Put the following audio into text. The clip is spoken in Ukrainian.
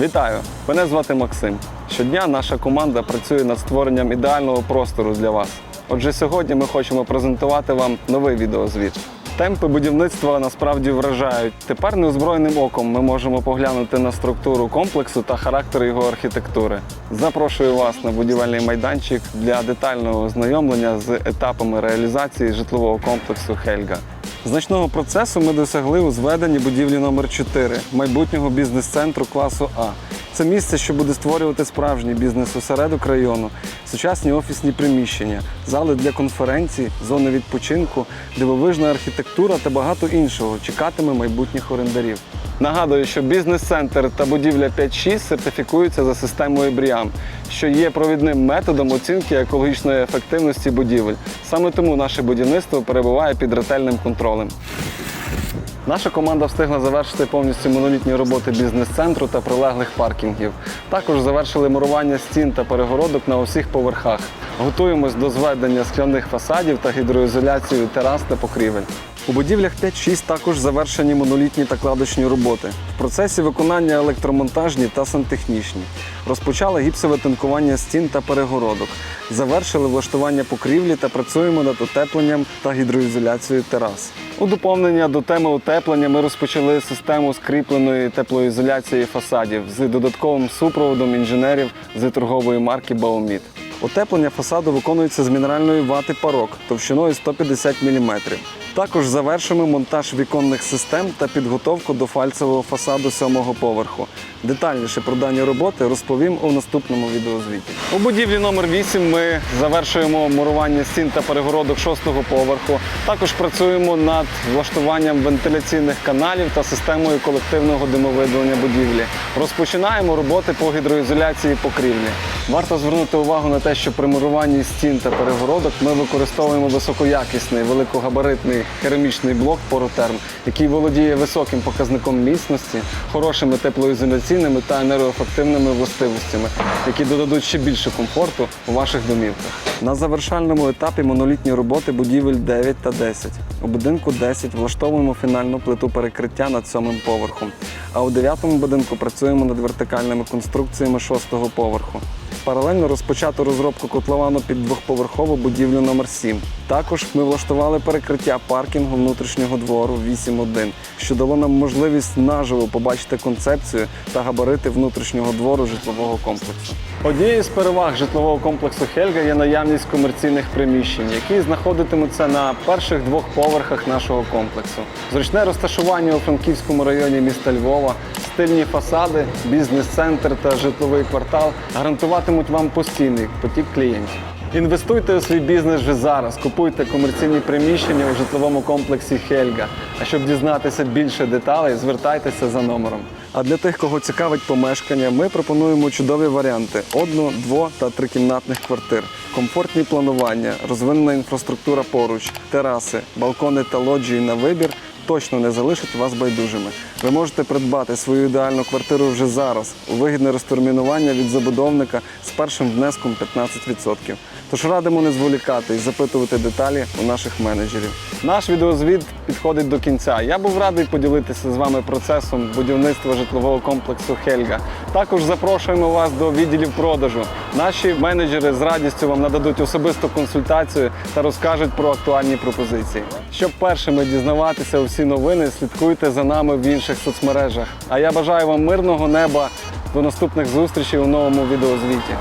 Вітаю! Мене звати Максим. Щодня наша команда працює над створенням ідеального простору для вас. Отже, сьогодні ми хочемо презентувати вам новий відеозвіт. Темпи будівництва насправді вражають. Тепер неозброєним оком ми можемо поглянути на структуру комплексу та характер його архітектури. Запрошую вас на будівельний майданчик для детального ознайомлення з етапами реалізації житлового комплексу Хельга. Значного процесу ми досягли у зведенні будівлі номер 4 майбутнього бізнес-центру класу А. Це місце, що буде створювати справжній бізнес-осередок району, сучасні офісні приміщення, зали для конференцій, зони відпочинку, дивовижна архітектура та багато іншого чекатиме майбутніх орендарів. Нагадую, що бізнес-центр та будівля 5-6 сертифікуються за системою BRIAM, що є провідним методом оцінки екологічної ефективності будівель. Саме тому наше будівництво перебуває під ретельним контролем. Наша команда встигла завершити повністю монолітні роботи бізнес-центру та прилеглих паркінгів. Також завершили мурування стін та перегородок на усіх поверхах. Готуємось до зведення скляних фасадів та гідроізоляції терас та покрівель. У будівлях 5-6 також завершені монолітні та кладочні роботи. В процесі виконання електромонтажні та сантехнічні. Розпочали гіпсове тинкування стін та перегородок. Завершили влаштування покрівлі та працюємо над утепленням та гідроізоляцією терас. У доповнення до теми утеплення ми розпочали систему скріпленої теплоізоляції фасадів з додатковим супроводом інженерів з торгової марки Бауміт. Утеплення фасаду виконується з мінеральної вати парок товщиною 150 мм. Також завершимо монтаж віконних систем та підготовку до фальцевого фасаду сьомого поверху. Детальніше про дані роботи розповім у наступному відеозвіті. У будівлі номер 8 ми завершуємо мурування стін та перегородок шостого поверху. Також працюємо над влаштуванням вентиляційних каналів та системою колективного димовидалення будівлі. Розпочинаємо роботи по гідроізоляції покрівлі. Варто звернути увагу на те, що при муруванні стін та перегородок ми використовуємо високоякісний великогабаритний керамічний блок Поротерм, який володіє високим показником міцності, хорошими теплоізоляційними та енергоефективними властивостями, які додадуть ще більше комфорту у ваших домівках. На завершальному етапі монолітні роботи будівель 9 та 10. У будинку 10 влаштовуємо фінальну плиту перекриття над сьомим поверхом, а у дев'ятому будинку працюємо над вертикальними конструкціями шостого поверху. Паралельно розпочато розробку котловану під двохповерхову будівлю номер 7 Також ми влаштували перекриття паркінгу внутрішнього двору 8.1, що дало нам можливість наживо побачити концепцію та габарити внутрішнього двору житлового комплексу. Однією з переваг житлового комплексу Хельга є наявність комерційних приміщень, які знаходитимуться на перших двох поверхах нашого комплексу. Зручне розташування у Франківському районі міста Львова, стильні фасади, бізнес-центр та житловий квартал гарантуватимуть вам постійний потік клієнтів. Інвестуйте у свій бізнес вже зараз, купуйте комерційні приміщення у житловому комплексі Хельга. А щоб дізнатися більше деталей, звертайтеся за номером. А для тих, кого цікавить помешкання, ми пропонуємо чудові варіанти: одно, дво та трикімнатних квартир, комфортні планування, розвинена інфраструктура поруч, тераси, балкони та лоджії на вибір точно не залишить вас байдужими. Ви можете придбати свою ідеальну квартиру вже зараз у вигідне розтермінування від забудовника з першим внеском 15%. Тож радимо не зволікати і запитувати деталі у наших менеджерів. Наш відеозвіт підходить до кінця. Я був радий поділитися з вами процесом будівництва житлового комплексу Хельга. Також запрошуємо вас до відділів продажу. Наші менеджери з радістю вам нададуть особисту консультацію та розкажуть про актуальні пропозиції. Щоб першими дізнаватися усі новини, слідкуйте за нами в інших соцмережах. А я бажаю вам мирного неба. До наступних зустрічей у новому відеозвіті.